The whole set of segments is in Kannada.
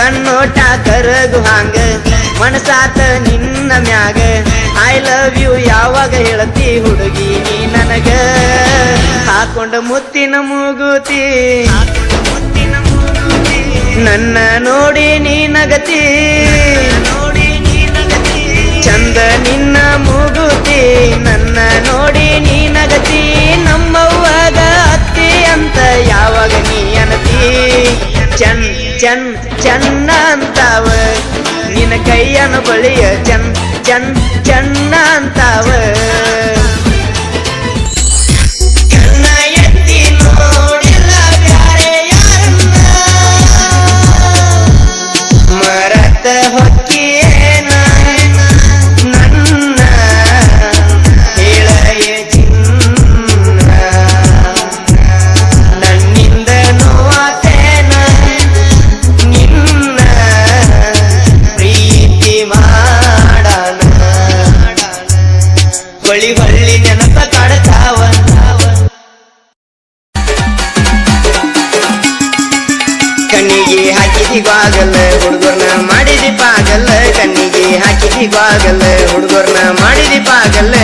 ಕಣ್ಣೋಟ ಕರಗು ಹಾಂಗ. ಮನಸಾತ ನಿನ್ನ ಮ್ಯಾಗ. ಐ ಲವ್ ಯು ಯಾವಾಗ ಹೇಳತಿ ಹುಡುಗಿ ನೀ ನನಗ. ಹಾಕೊಂಡ ಮುತ್ತಿನ ಮೂಗುತಿ. ನನ್ನ ನೋಡಿ ನೀ ನಗತಿ. ಚಂದ ನಿನ್ನ ಮೂಗುತಿ. ನನ್ನ ನೋಡಿ ನೀ ನಗತಿ. ನಮ್ಮವ್ವಾಗ ಅತ್ತಿ ಅಂತ ಯಾವಾಗ ನೀ ಅನತಿ. ಚನ್ ಚನ್. ಚನ್ನ ಅಂತಾವ ನಿನ್ನ ಕೈಯನ ಬಳಿಯ ಚನ್ ಚನ್ ಚನ್ನ ಮರತ ಹೊಕ್ಕಿಯೇನ ಕಣ್ಣಿಗೆ ಹಾಕಿದಿ ಬಾಗಲ್ಲ ಹುಡುಗರ್ನ ಮಾಡಿದಿ ಪಾಗಲ್ಲ ಕಣ್ಣಿಗೆ ಹಾಕಿದಿ ಬಾಗಲ್ಲ ಹುಡುಗರ್ನ ಮಾಡಿದಿ ಪಾಗಲ್ಲ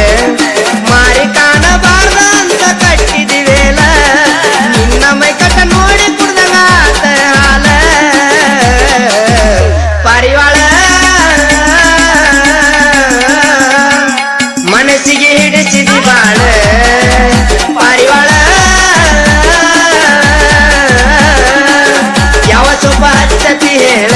yeah.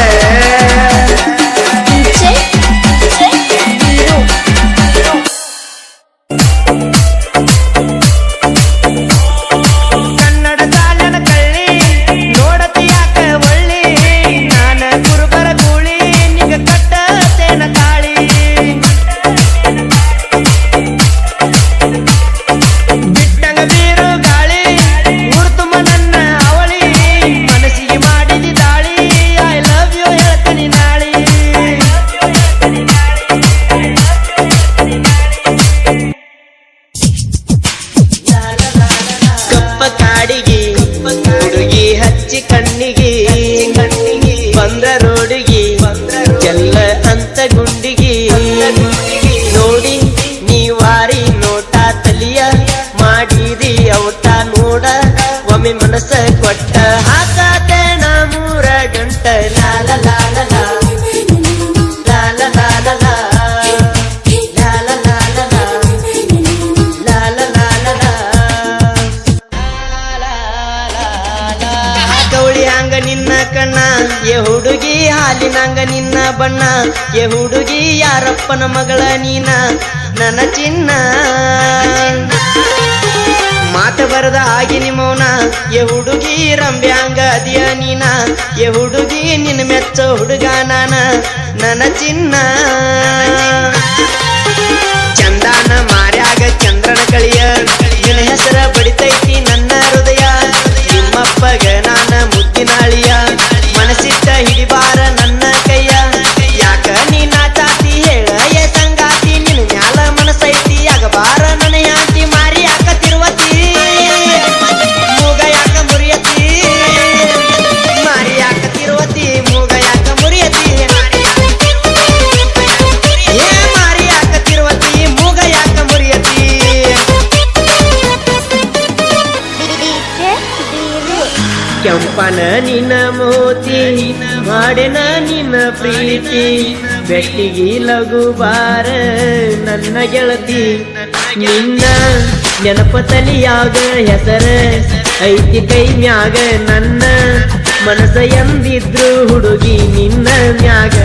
ಹಂಗ ನಿನ್ನ ಕಣ್ಣ, ಎ ಹುಡುಗಿ ಹಾಲಿನಂಗ ನಿನ್ನ ಬಣ್ಣ, ಎ ಹುಡುಗಿ ಯಾರಪ್ಪನ ಮಗಳ ನೀನ, ನನ್ನ ಚಿನ್ನ. ಮಾತ ಬರದ ಆಗಿನಿ ಮೌನ ಎ ಹುಡುಗಿ ರಂಬ್ಯಾಂಗ ಅದಿಯ ನೀನ, ಎ ಹುಡುಗಿ ನಿನ್ನ ಮೆಚ್ಚ ಹುಡುಗ ನಾನ, ನನ್ನ ಚಿನ್ನ. ಕೆಂಪನ ನಿನ್ನ ಮೋತಿ, ಮಾಡೆನ ನಿನ್ನ ಪ್ರೀತಿ. ಬೆಟ್ಟಿಗಿ ಲಘು ಬಾರ ನನ್ನ ಗೆಳತಿ. ನಿನ್ನ ನೆನಪ ತಲಿಯಾಗ ಹೆಸರ, ಐತಿ ಕೈ ಮ್ಯಾಗ ನನ್ನ. ಮನಸ ಎಂದಿದ್ರು ಹುಡುಗಿ ನಿನ್ನ ಮ್ಯಾಗ.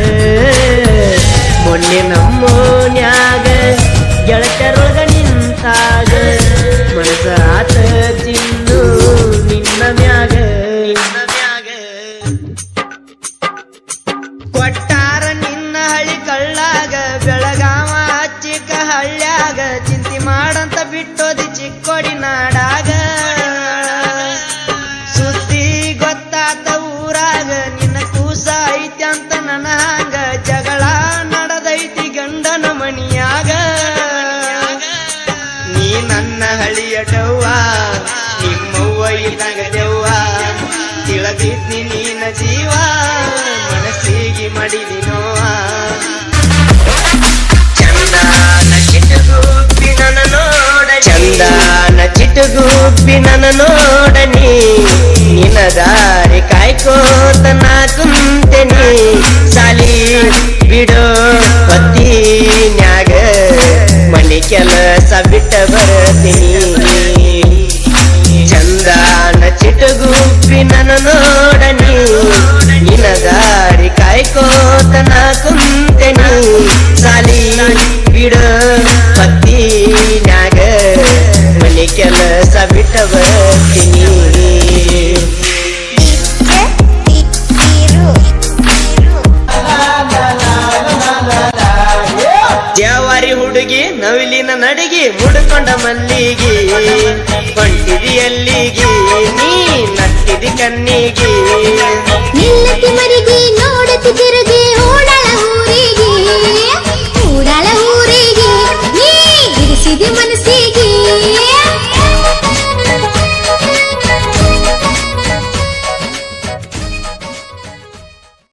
ಹಳಿಯ ಡವ್ವ ನಿಮ್ಮವ್ವ ಇದ್ದಾಗ ದೆವ್ವ. ತಿಳದಿದ್ನಿ ನೀನ ಜೀವ. ಮನಸ್ಸಿಗೆ ಮಡಿದಿ ನೋವ. ಚಂದಾನ ಚಿಟಗುಪ್ಪಿ ನನ್ನ ನೋಡ ಚಂದಾನ ಚಿಟಗುಪ್ಪಿ ನನ್ನ ನೋಡನಿ ನಿನ್ನ ದಾರಿ ಕಾಯ್ಕೋತ ನಾ ಕುಂತೆನಿ ಸಾಲಿ ಬಿಡೋ ಹೊತ್ತಿನ್ಯಾಗ ಮನೆ ಕೆಲಸ ಬಿಟ್ಟ ಬರ್ತೀನಿ ದೇವಾರಿ ಹುಡುಗಿ ನವಿಲಿನ ನಡಿಗೆ ಮುಡ್ಕೊಂಡ ಮಲ್ಲಿಗೆ ಹೊಂಟಿದಿ ಅಲ್ಲಿಗೆ ನೀ ನಟ್ಟಿದಿ ಕನ್ನಿಗೆ ನಿಲ್ಲತಿ ಮರಿಗೆ ನೋಡತಿ ತಿರುಗಿ ಓಡಳ ಊರಿಗೆ.